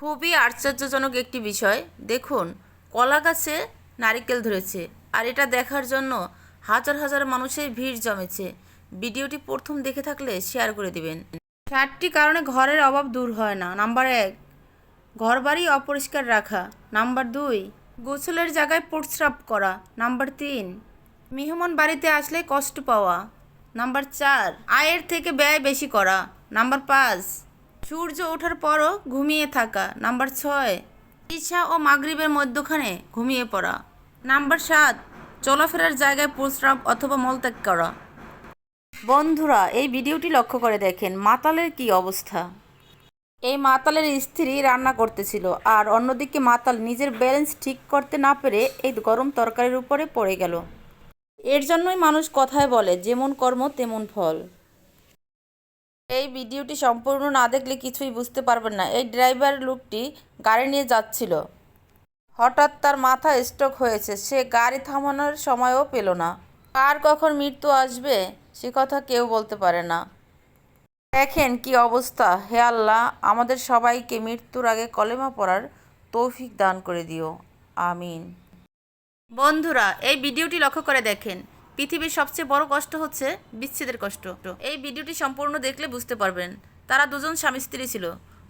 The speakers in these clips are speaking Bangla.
খুবই আশ্চর্যজনক একটি বিষয়। দেখুন, কলা গাছে নারিকেল ধরেছে আর এটা দেখার জন্য হাজার হাজার মানুষের ভিড় জমেছে। ভিডিওটি প্রথম দেখে থাকলে শেয়ার করে দিবেন। চারটি কারণে ঘরের অভাব দূর হয় না। নাম্বার এক ঘর বাড়ি অপরিষ্কার রাখা। নাম্বার দুই, গোসলের জায়গায় প্রস্রাব করা। নাম্বার তিন, মেহমান বাড়িতে আসলে কষ্ট পাওয়া। নাম্বার চার, আয়ের থেকে ব্যয় বেশি করা। নাম্বার পাঁচ সূর্য ওঠার পরও ঘুমিয়ে থাকা। নাম্বার ছয় ইশা ও মাগরিবের মধ্যখানে ঘুমিয়ে পড়া। নাম্বার সাত, চলাফেরার জায়গায় প্রস্রাব অথবা মলত্যাগ করা। বন্ধুরা, এই ভিডিওটি লক্ষ্য করে দেখেন, মাতালের কি অবস্থা? এই মাতালের স্ত্রী রান্না করতেছিল, আর অন্যদিকে মাতাল নিজের ব্যালেন্স ঠিক করতে না পেরে এই গরম তরকারির উপরে পড়ে গেল। এর জন্যই মানুষ কথায় বলে, যেমন কর্ম তেমন ফল। এই ভিডিওটি সম্পূর্ণ না দেখলে কিছুই বুঝতে পারবেন না। এই ড্রাইভার লোকটি গাড়ি নিয়ে যাচ্ছিল। হঠাৎ তার মাথা স্ট্রোক হয়েছে। সে গাড়ি থামানোর সময়ও পেল না। কার কখন মৃত্যু আসবে সে কথা কেউ বলতে পারে না। দেখেন কি অবস্থা। হে আল্লাহ, আমাদের সবাইকে মৃত্যুর আগে কলেমা পড়ার তৌফিক দান করে দিও। আমিন। বন্ধুরা, এই ভিডিওটি লক্ষ্য করে দেখেন। পৃথিবীর সবচেয়ে বড় কষ্ট হচ্ছে বিচ্ছেদের কষ্ট। এই ভিডিওটি সম্পূর্ণ দেখলে বুঝতে পারবেন, তারা দুজন স্বামী স্ত্রী ছিল।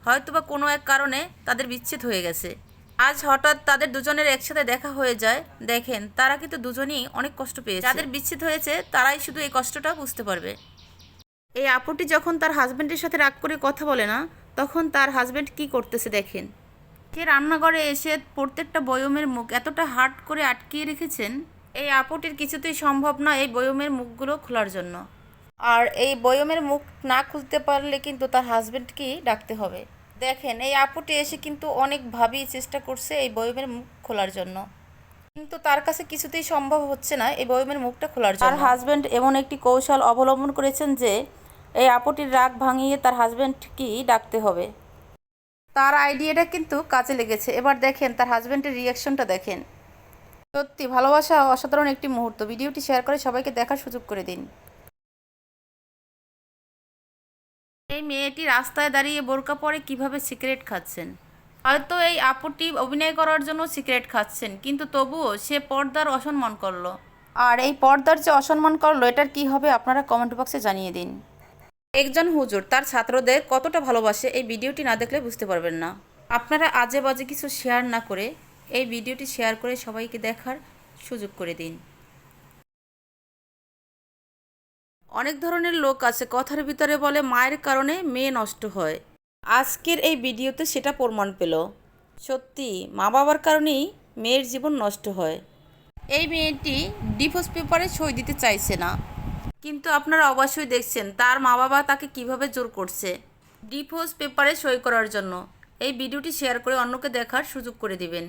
হয়তোবা কোনো এক কারণে তাদের বিচ্ছেদ হয়ে গেছে। আজ হঠাৎ তাদের দুজনের একসাথে দেখা হয়ে যায়। দেখেন, তারা কিন্তু দুজনেই অনেক কষ্ট পেয়েছে। যাদের বিচ্ছেদ হয়েছে, তারাই শুধু এই কষ্টটা বুঝতে পারবে। এই আপুটি যখন তার হাজব্যান্ডের সাথে রাগ করে কথা বলে না, তখন তার হাজব্যান্ড কি করতেছে দেখেন। সে রান্নাঘরে এসে প্রত্যেকটা বয়মের মুখ এতটা হার্ড করে আটকিয়ে রেখেছেন? এই আপুটির কিছুতেই সম্ভব না এই বয়মের মুখগুলো খোলার জন্য। আর এই বয়মের মুখ না খুলতে পারলে কিন্তু তার হাজব্যান্ডকেই ডাকতে হবে। দেখেন এই আপুটি এসে কিন্তু অনেক অনেকভাবেই চেষ্টা করছে এই বয়মের মুখ খোলার জন্য। কিন্তু তার কাছে কিছুতেই সম্ভব হচ্ছে না এই বয়মের মুখটা খোলার জন্য। তার হাজব্যান্ড এমন একটি কৌশল অবলম্বন করেছেন যে এই আপুটির রাগ ভাঙিয়ে তার হাজব্যান্ডকেই ডাকতে হবে। তার আইডিয়াটা কিন্তু কাজে লেগেছে। এবার দেখেন তার হাজব্যান্ডের রিয়াকশনটা দেখেন। সত্যি ভালোবাসা অসাধারণ একটি মুহূর্ত। ভিডিওটি শেয়ার করে সবাইকে দেখার সুযোগ করে দিন। এই মেয়েটি রাস্তায় দাঁড়িয়ে বোরকা পরে কীভাবে সিগারেট খাচ্ছেন? হয়তো এই আপুটি অভিনয় করার জন্য সিগারেট খাচ্ছেন কিন্তু তবুও সে পর্দার অসম্মান করল। আর এই পর্দার যে অসম্মান করল এটার কি হবে আপনারা কমেন্ট বক্সে জানিয়ে দিন। একজন হুজুর তার ছাত্রদের কতটা ভালোবাসে এই ভিডিওটি না দেখলে বুঝতে পারবেন না। আপনারা আজে বাজে কিছু শেয়ার না করে এই ভিডিওটি শেয়ার করে সবাইকে দেখার সুযোগ করে দিন। অনেক ধরনের লোক আছে, কথার ভিতরে বলে মায়ের কারণে মেয়ে নষ্ট হয়। আজকের এই ভিডিওতে সেটা প্রমাণ পেল। সত্যি মা বাবার কারণেই মেয়ের জীবন নষ্ট হয়। এই মেয়েটি ডিভোর্স পেপারে সই দিতে চাইছে না। কিন্তু আপনারা অবশ্যই দেখছেন, তার মা বাবা তাকে কীভাবে জোর করছে ডিভোর্স পেপারে সই করার জন্য। এই ভিডিওটি শেয়ার করে অন্যকে দেখার সুযোগ করে দিবেন।